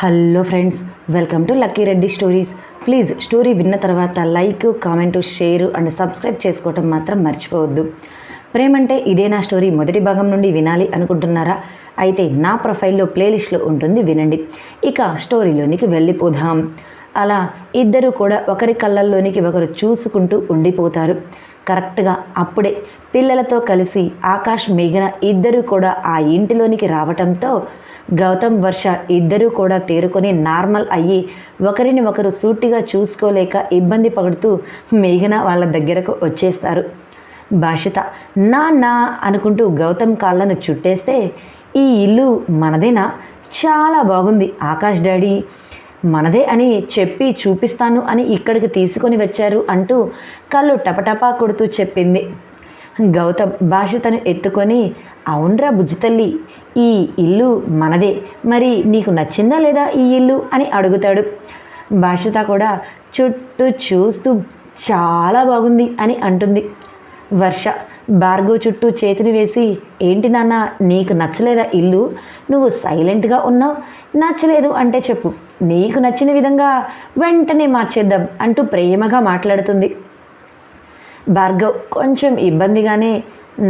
Hello friends welcome to Lucky Reddy stories. Please story విన్న తర్వాత like comment share and subscribe చేసుకోవటం మాత్రం మర్చిపోవద్దు. ప్రేమంటే ఇదే నా స్టోరీ మొదటి భాగం నుండి వినాలి అనుకుంటున్నారా? అయితే నా ప్రొఫైల్లో ప్లేలిస్ట్లో ఉంటుంది వినండి. ఇక స్టోరీలోనికి వెళ్ళిపోదాం. అలా ఇద్దరు కూడా ఒకరి కళ్ళల్లోనికి ఒకరు చూసుకుంటూ ఉండిపోతారు. కరెక్ట్గా అప్పుడే పిల్లలతో కలిసి ఆకాష్ మేఘన ఇద్దరు కూడా ఆ ఇంటిలోనికి రావటంతో గౌతమ్ వర్ష ఇద్దరూ కూడా తేరుకొని నార్మల్ అయ్యి ఒకరిని ఒకరు సూటిగా చూసుకోలేక ఇబ్బంది పడుతూ మేఘన వాళ్ళ దగ్గరకు వచ్చేస్తారు. భాషిత నా నా అనుకుంటూ గౌతమ్ కాళ్ళను చుట్టేస్తే ఈ ఇల్లు మనదేనా? చాలా బాగుంది ఆకాష్ డాడీ. మనదే అని చెప్పి చూపిస్తాను అని ఇక్కడికి తీసుకొని వచ్చారు అంటూ కళ్ళు టపటపా కొడుతూ చెప్పింది. గౌతమ్ భాషితను ఎత్తుకొని అవునరా బుజ్జితల్లి ఈ ఇల్లు మనదే. మరి నీకు నచ్చిందా లేదా ఈ ఇల్లు? అని అడుగుతాడు. భాషిత కూడా చుట్టూ చూస్తూ చాలా బాగుంది అని అంటుంది. వర్ష భార్గవ్ చుట్టూ చేతిని వేసి ఏంటి నాన్న నీకు నచ్చలేదా ఇల్లు? నువ్వు సైలెంట్గా ఉన్నావు. నచ్చలేదు అంటే చెప్పు. నీకు నచ్చిన విధంగా వెంటనే మార్చేద్దాం అంటూ ప్రేమగా మాట్లాడుతుంది. భార్గవ్ కొంచెం ఇబ్బందిగానే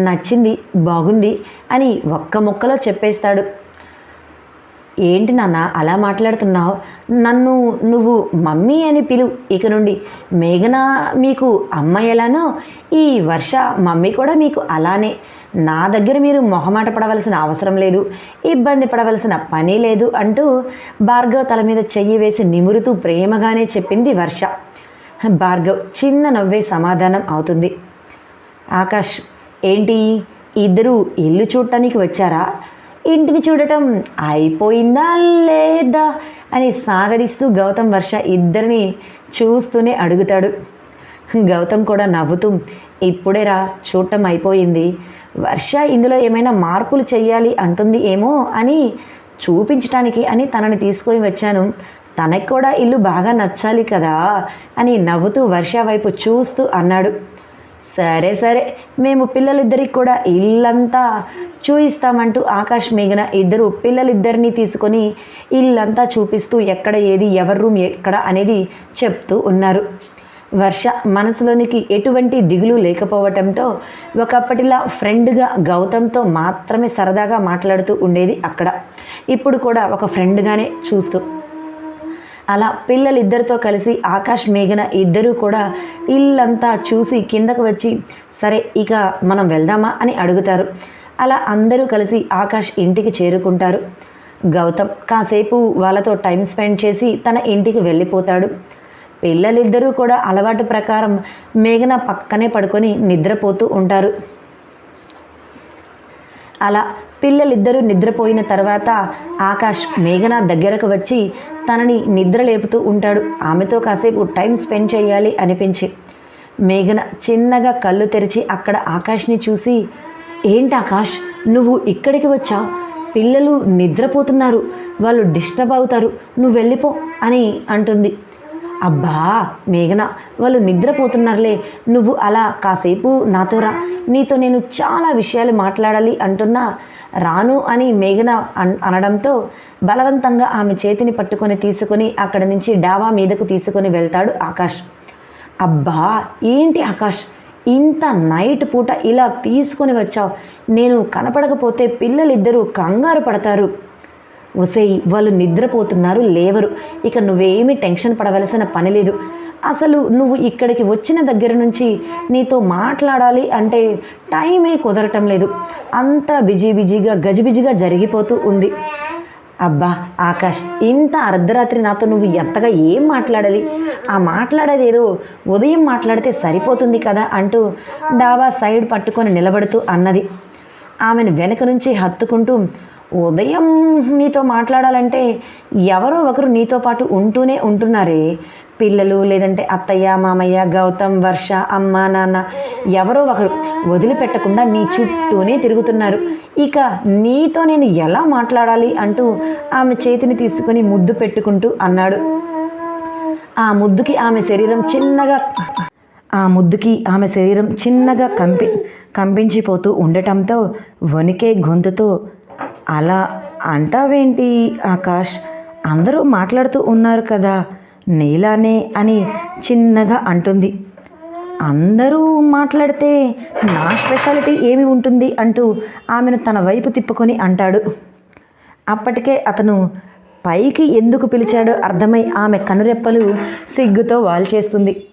నచ్చింది బాగుంది అని ఒక్క ముక్కలో చెప్పేస్తాడు. ఏంటి నాన్న అలా మాట్లాడుతున్నావు? నన్ను నువ్వు మమ్మీ అని పిలు ఇక నుండి. మేఘన మీకు అమ్మ ఎలానో ఈ వర్ష మమ్మీ కూడా మీకు అలానే. నా దగ్గర మీరు మొహమాట పడవలసిన అవసరం లేదు ఇబ్బంది పడవలసిన పని లేదు అంటూ భార్గవ్ తల మీద చెయ్యి వేసి నిమురుతూ ప్రేమగానే చెప్పింది వర్ష. భార్గవ్ చిన్న నవ్వే సమాధానం అవుతుంది. ఆకాష్ ఏంటి? ఇద్దరు ఇల్లు చూడటానికి వచ్చారా? ఇంటిని చూడటం అయిపోయిందా లేదా? అని సాగరిస్తూ గౌతమ్ వర్ష ఇద్దరిని చూస్తూనే అడుగుతాడు. గౌతమ్ కూడా నవ్వుతూ ఇప్పుడే రా చూడటం అయిపోయింది. వర్ష ఇందులో ఏమైనా మార్పులు చెయ్యాలి అంటుంది ఏమో అని చూపించటానికి అని తనని తీసుకొని వచ్చాను. తనకి కూడా ఇల్లు బాగా నచ్చాలి కదా అని నవ్వుతూ వర్ష వైపు చూస్తూ అన్నాడు. సరే సరే మేము పిల్లలిద్దరికి కూడా ఇల్లంతా చూయిస్తామంటూ ఆకాష్ మేఘన ఇద్దరు పిల్లలిద్దరిని తీసుకొని ఇల్లంతా చూపిస్తూ ఎక్కడ ఏది ఎవరి రూమ్ ఎక్కడ అనేది చెప్తూ ఉన్నారు. వర్ష మనసులోనికి ఎటువంటి దిగులు లేకపోవటంతో ఒకప్పటిలా ఫ్రెండ్గా గౌతమ్తో మాత్రమే సరదాగా మాట్లాడుతూ ఉండేది అక్కడ. ఇప్పుడు కూడా ఒక ఫ్రెండ్గానే చూస్తూ అలా పిల్లలిద్దరితో కలిసి ఆకాష్ మేఘన ఇద్దరూ కూడా ఇల్లంతా చూసి కిందకు వచ్చి సరే ఇక మనం వెళ్దామా? అని అడుగుతారు. అలా అందరూ కలిసి ఆకాష్ ఇంటికి చేరుకుంటారు. గౌతమ్ కాసేపు వాళ్ళతో టైం స్పెండ్ చేసి తన ఇంటికి వెళ్ళిపోతాడు. పిల్లలిద్దరూ కూడా అలవాటు ప్రకారం మేఘన పక్కనే పడుకొని నిద్రపోతూ ఉంటారు. అలా పిల్లలిద్దరూ నిద్రపోయిన తర్వాత ఆకాష్ మేఘన దగ్గరకు వచ్చి తనని నిద్ర లేపుతూ ఉంటాడు. ఆమెతో కాసేపు టైం స్పెండ్ చేయాలి అనిపించి మేఘన చిన్నగా కళ్ళు తెరిచి అక్కడ ఆకాష్ని చూసి ఏంటి ఆకాష్ నువ్వు ఇక్కడికి వచ్చా? పిల్లలు నిద్రపోతున్నారు వాళ్ళు డిస్టర్బ్ అవుతారు నువ్వు వెళ్ళిపో అని అంటుంది. అబ్బా మేఘన వాళ్ళు నిద్రపోతున్నారులే. నువ్వు అలా కాసేపు నాతో రా. నీతో నేను చాలా విషయాలు మాట్లాడాలి అంటున్నా. రాను అని మేఘన అన్ అనడంతో బలవంతంగా ఆమె చేతిని పట్టుకొని తీసుకొని అక్కడి నుంచి డాబా మీదకు తీసుకొని వెళ్తాడు ఆకాష్. అబ్బా ఏంటి ఆకాష్? ఇంత నైట్ పూట ఇలా తీసుకొని వచ్చావు. నేను కనపడకపోతే పిల్లలిద్దరూ కంగారు పడతారు. ఒసేయ్ వాళ్ళు నిద్రపోతున్నారు లేవరు. ఇక నువ్వేమీ టెన్షన్ పడవలసిన పని లేదు. అసలు నువ్వు ఇక్కడికి వచ్చిన దగ్గర నుంచి నీతో మాట్లాడాలి అంటే టైమే కుదరటం లేదు. అంత బిజీ బిజీగా గజిబిజిగా జరిగిపోతూ ఉంది. అబ్బా ఆకాష్ ఇంత అర్ధరాత్రి నాతో నువ్వు ఎంతగా ఏం మాట్లాడాలి? ఆ మాట్లాడేది ఏదో ఉదయం మాట్లాడితే సరిపోతుంది కదా అంటూ డాబా సైడ్ పట్టుకొని నిలబడుతూ అన్నది. ఆమెను వెనక నుంచి హత్తుకుంటూ ఉదయం నీతో మాట్లాడాలంటే ఎవరో ఒకరు నీతో పాటు ఉంటూనే ఉంటున్నారే. పిల్లలు లేదంటే అత్తయ్య మామయ్య గౌతమ్ వర్ష అమ్మ నాన్న ఎవరో ఒకరు వదిలిపెట్టకుండా నీ చుట్టూనే తిరుగుతున్నారు. ఇక నీతో నేను ఎలా మాట్లాడాలి అంటూ ఆమె చేతిని తీసుకుని ముద్దు పెట్టుకుంటూ అన్నాడు. ఆ ముద్దుకి ఆమె శరీరం చిన్నగా ఆ ముద్దుకి ఆమె శరీరం చిన్నగా కంపి కంపించిపోతూ ఉండటంతో వణికే గొంతుతో అలా అంటావేంటి ఆకాష్? అందరూ మాట్లాడుతూ ఉన్నారు కదా నీలానే అని చిన్నగా అంటుంది. అందరూ మాట్లాడితే నా స్పెషాలిటీ ఏమి ఉంటుంది అంటూ ఆమెను తన వైపు తిప్పుకొని అంటాడు. అప్పటికే అతను పైకి ఎందుకు పిలిచాడో అర్థమై ఆమె కనురెప్పలు సిగ్గుతో వాల్చేస్తుంది.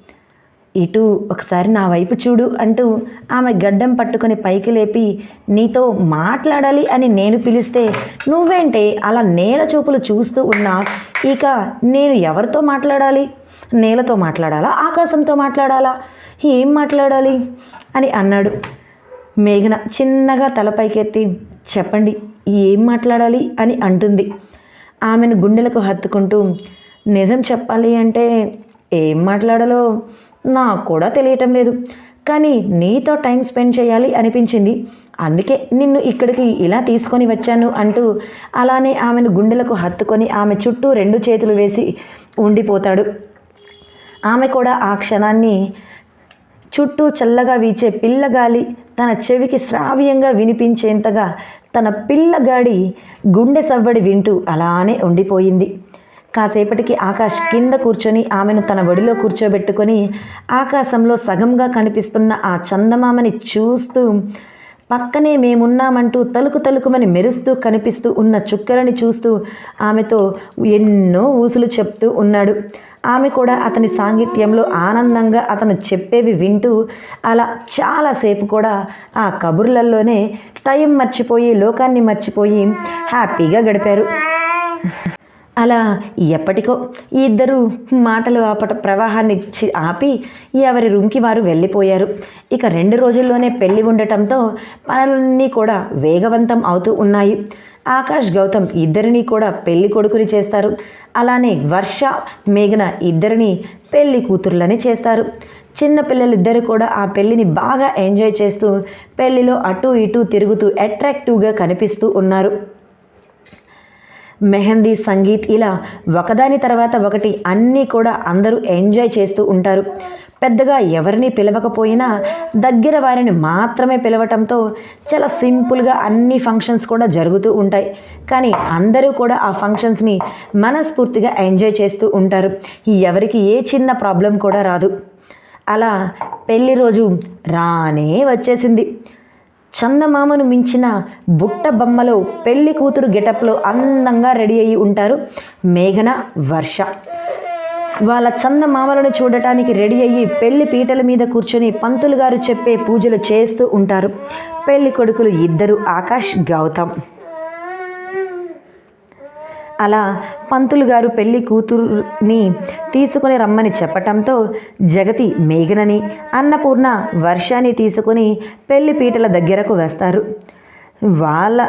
ఇటు ఒకసారి నా వైపు చూడు అంటూ ఆమె గడ్డం పట్టుకొని పైకి లేపి నీతో మాట్లాడాలి అని నేను పిలిస్తే నువ్వేంటే అలా నేల చూపులు చూస్తూ ఉన్నా? ఇక నేను ఎవరితో మాట్లాడాలి? నేలతో మాట్లాడాలా? ఆకాశంతో మాట్లాడాలా? ఏం మాట్లాడాలి? అని అన్నాడు. మేఘన చిన్నగా తల పైకెత్తి చెప్పండి ఏం మాట్లాడాలి? అని అంటుంది. ఆమెను గుండెలకు హత్తుకుంటూ నిజం చెప్పాలి అంటే ఏం మాట్లాడాలో? నాకు కూడా తెలియటం లేదు. కానీ నీతో టైం స్పెండ్ చేయాలి అనిపించింది. అందుకే నిన్ను ఇక్కడికి ఇలా తీసుకొని వచ్చాను అంటూ అలానే ఆమెను గుండెలకు హత్తుకొని ఆమె చుట్టూ రెండు చేతులు వేసి ఉండిపోతాడు. ఆమె కూడా ఆ క్షణాన్ని చుట్టూ చల్లగా వీచే పిల్లగాలి తన చెవికి శ్రావ్యంగా వినిపించేంతగా తన పిల్లగాడి గుండె సవ్వడి వింటూ అలానే ఉండిపోయింది. కాసేపటికి ఆకాష్ కింద కూర్చొని ఆమెను తన ఒడిలో కూర్చోబెట్టుకొని ఆకాశంలో సగంగా కనిపిస్తున్న ఆ చందమామని చూస్తూ పక్కనే మేమున్నామంటూ తలుకు తలుకుమని మెరుస్తూ కనిపిస్తూ ఉన్న చుక్కలని చూస్తూ ఆమెతో ఎన్నో ఊసులు చెప్తూ ఉన్నాడు. ఆమె కూడా అతని సాంగిత్యంలో ఆనందంగా అతను చెప్పేవి వింటూ అలా చాలాసేపు కూడా ఆ కబుర్లలోనే టైం మర్చిపోయి లోకాన్ని మర్చిపోయి హ్యాపీగా గడిపారు. అలా ఎప్పటికో ఇద్దరు మాటలు ఆపట ప్రవాహాన్ని చి- ఆపి ఎవరి రూమ్కి వారు వెళ్ళిపోయారు. ఇక రెండు రోజుల్లోనే పెళ్ళి ఉండటంతో పనులన్నీ కూడా వేగవంతం అవుతూ ఉన్నాయి. ఆకాష్ గౌతమ్ ఇద్దరినీ కూడా పెళ్ళి కొడుకుని చేస్తారు. అలానే వర్ష మేఘన ఇద్దరిని పెళ్ళి కూతుర్లని చేస్తారు. చిన్న పిల్లలిద్దరు కూడా ఆ పెళ్ళిని బాగా ఎంజాయ్ చేస్తూ పెళ్ళిలో అటు ఇటు తిరుగుతూ అట్రాక్టివ్గా కనిపిస్తూ ఉన్నారు. మెహందీ సంగీత్ ఇలా ఒకదాని తర్వాత ఒకటి అన్నీ కూడా అందరూ ఎంజాయ్ చేస్తూ ఉంటారు. పెద్దగా ఎవరిని పిలవకపోయినా దగ్గర వారిని మాత్రమే పిలవటంతో చాలా సింపుల్గా అన్ని ఫంక్షన్స్ కూడా జరుగుతూ ఉంటాయి. కానీ అందరూ కూడా ఆ ఫంక్షన్స్ని మనస్ఫూర్తిగా ఎంజాయ్ చేస్తూ ఉంటారు. ఎవరికి ఏ చిన్న ప్రాబ్లం కూడా రాదు. అలా పెళ్ళి రోజు రానే వచ్చేసింది. చందమామను మించిన బుట్ట బొమ్మలో పెళ్ళి కూతురు గెటప్లో అందంగా రెడీ అయ్యి ఉంటారు మేఘన వర్ష. వాళ్ళ చందమామలను చూడటానికి రెడీ అయ్యి పెళ్ళి పీటల మీద కూర్చొని పంతులు గారు చెప్పే పూజలు చేస్తూ ఉంటారు. పెళ్ళి కొడుకులు ఇద్దరు ఆకాష్ గౌతమ్. అలా పంతులు గారు పెళ్ళి కూతురుని తీసుకుని రమ్మని చెప్పటంతో జగతి మేఘనని అన్నపూర్ణ వర్షాన్ని తీసుకుని పెళ్ళి పీటల దగ్గరకు వేస్తారు. వాళ్ళ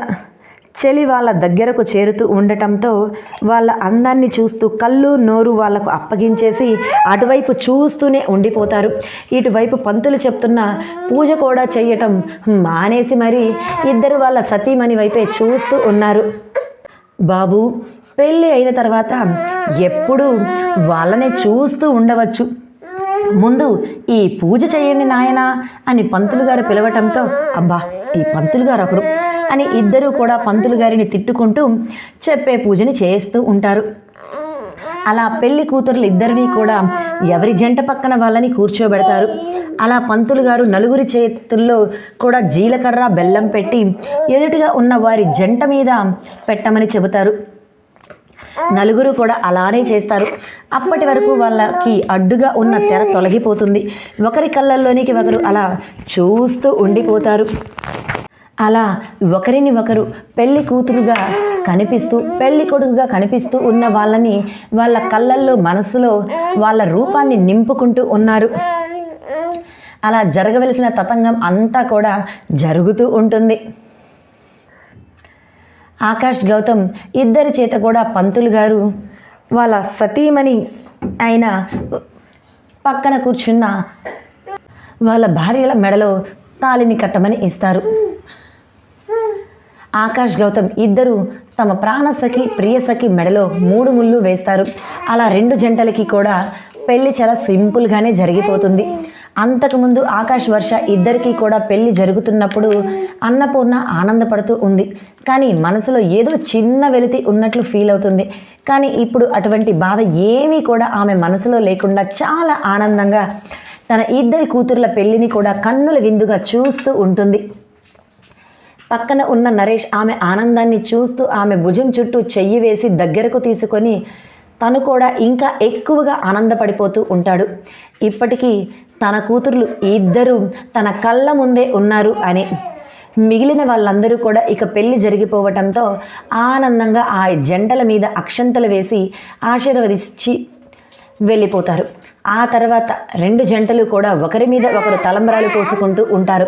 చెలి వాళ్ళ దగ్గరకు చేరుతూ ఉండటంతో వాళ్ళ అందాన్ని చూస్తూ కళ్ళు నోరు వాళ్ళకు అప్పగించేసి అటువైపు చూస్తూనే ఉండిపోతారు. ఇటువైపు పంతులు చెప్తున్న పూజ కూడా చేయటం మానేసి మరి ఇద్దరు వాళ్ళ సతీమణి వైపే చూస్తూ ఉన్నారు. బాబు పెళ్ళి అయిన తర్వాత ఎప్పుడూ వాళ్ళనే చూస్తూ ఉండవచ్చు. ముందు ఈ పూజ చేయండి నాయనా అని పంతులు గారు పిలవటంతో అబ్బా ఈ పంతులు గారు ఒకరు అని ఇద్దరూ కూడా పంతులు గారిని తిట్టుకుంటూ చెప్పే పూజని చేస్తూ ఉంటారు. అలా పెళ్ళి కూతురులు ఇద్దరిని కూడా ఎవరి జంట పక్కన వాళ్ళని కూర్చోబెడతారు. అలా పంతులు గారు నలుగురి చేతుల్లో కూడా జీలకర్ర బెల్లం పెట్టి ఎదుటిగా ఉన్న వారి జంట మీద పెట్టమని చెబుతారు. నలుగురు కూడా అలానే చేస్తారు. అప్పటి వరకు వాళ్ళకి అడ్డుగా ఉన్న తెర తొలగిపోతుంది. ఒకరి కళ్ళల్లోనికి ఒకరు అలా చూస్తూ ఉండిపోతారు. అలా ఒకరిని ఒకరు పెళ్ళి కూతురుగా కనిపిస్తూ పెళ్ళి కొడుకుగా కనిపిస్తూ ఉన్న వాళ్ళని వాళ్ళ కళ్ళల్లో మనసులో వాళ్ళ రూపాన్ని నింపుకుంటూ ఉన్నారు. అలా జరగవలసిన తతంగం అంతా కూడా జరుగుతూ ఉంటుంది. ఆకాష్ గౌతమ్ ఇద్దరి చేత కూడా పంతులు గారు వాళ్ళ సతీమణి అయిన పక్కన కూర్చున్న వాళ్ళ భార్యల మెడలో తాళిని కట్టమని ఇస్తారు. ఆకాష్ గౌతమ్ ఇద్దరు తమ ప్రాణసఖి ప్రియసఖి మెడలో మూడు ముళ్ళు వేస్తారు. అలా రెండు జంటలకి కూడా పెళ్ళి చాలా సింపుల్గానే జరిగిపోతుంది. అంతకుముందు ఆకాష్ వర్ష ఇద్దరికీ కూడా పెళ్ళి జరుగుతున్నప్పుడు అన్నపూర్ణ ఆనందపడుతూ ఉంది. కానీ మనసులో ఏదో చిన్న వెలితి ఉన్నట్లు ఫీల్ అవుతుంది. కానీ ఇప్పుడు అటువంటి బాధ ఏమీ కూడా ఆమె మనసులో లేకుండా చాలా ఆనందంగా తన ఇద్దరి కూతుర్ల పెళ్ళిని కూడా కన్నుల విందుగా చూస్తూ ఉంటుంది. పక్కన ఉన్న నరేష్ ఆమె ఆనందాన్ని చూస్తూ ఆమె భుజం చుట్టూ చెయ్యి వేసి దగ్గరకు తీసుకొని తను కూడా ఇంకా ఎక్కువగా ఆనందపడిపోతూ ఉంటాడు. ఇప్పటికీ తన కూతుర్లు ఇద్దరు తన కళ్ళ ముందే ఉన్నారు అని. మిగిలిన వాళ్ళందరూ కూడా ఇక పెళ్ళి జరిగిపోవటంతో ఆనందంగా ఆ జంటల మీద అక్షంతలు వేసి ఆశీర్వదించి వెళ్ళిపోతారు. ఆ తర్వాత రెండు జంటలు కూడా ఒకరి మీద ఒకరు తలంబరాలు పోసుకుంటూ ఉంటారు.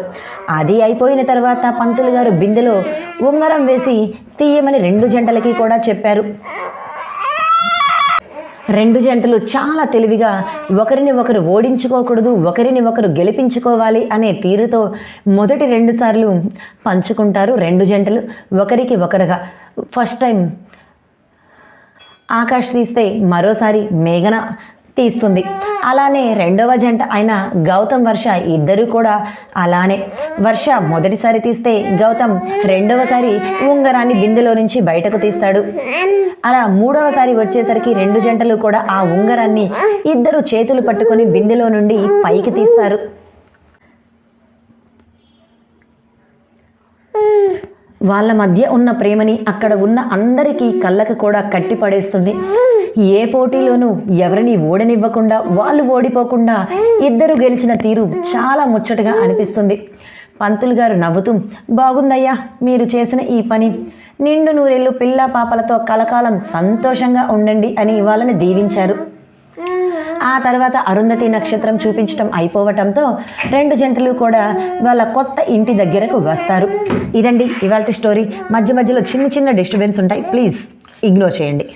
అది అయిపోయిన తర్వాత పంతులు గారు బిందెలో ఉంగరం వేసి తీయమని రెండు జంటలకి కూడా చెప్పారు. రెండు జంటలు చాలా తెలివిగా ఒకరిని ఒకరు ఓడించుకోకూడదు ఒకరిని ఒకరు గెలిపించుకోవాలి అనే తీరుతో మొదటి రెండు సార్లు పంచుకుంటారు రెండు జంటలు. ఒకరికి ఒకరుగా. ఫస్ట్ టైం ఆకాష్ తీస్తే మరోసారి మేఘన తీస్తుంది. అలానే రెండవ జంట అయిన గౌతమ్ వర్ష ఇద్దరు కూడా అలానే. వర్ష మొదటిసారి తీస్తే గౌతమ్ రెండవసారి ఉంగరాన్ని బిందెలో నుంచి బయటకు తీస్తాడు. అలా మూడవసారి వచ్చేసరికి రెండు జంటలు కూడా ఆ ఉంగరాన్ని ఇద్దరు చేతులు పట్టుకొని బిందెలో నుండి పైకి తీస్తారు. వాళ్ళ మధ్య ఉన్న ప్రేమని అక్కడ ఉన్న అందరికీ కళ్ళకు కూడా కట్టి పడేస్తుంది ఏ పోటీలోనూ ఎవరిని ఓడనివ్వకుండా వాళ్ళు ఓడిపోకుండా ఇద్దరు గెలిచిన తీరు చాలా ముచ్చటగా అనిపిస్తుంది. పంతులు గారు నవ్వుతూ బాగుందయ్యా మీరు చేసిన ఈ పని. నిండు నూరేళ్ళు పిల్ల పాపలతో కలకాలం సంతోషంగా ఉండండి అని వాళ్ళని దీవించారు. ఆ తర్వాత అరుంధతి నక్షత్రం చూపించటం అయిపోవటంతో రెండు జంటలు కూడా వాళ్ళ కొత్త ఇంటి దగ్గరకు వస్తారు. ఇదండి ఇవాళ స్టోరీ. మధ్య మధ్యలో చిన్న చిన్న డిస్టర్బెన్స్ ఉంటాయి. ప్లీజ్ ఇగ్నోర్ చేయండి.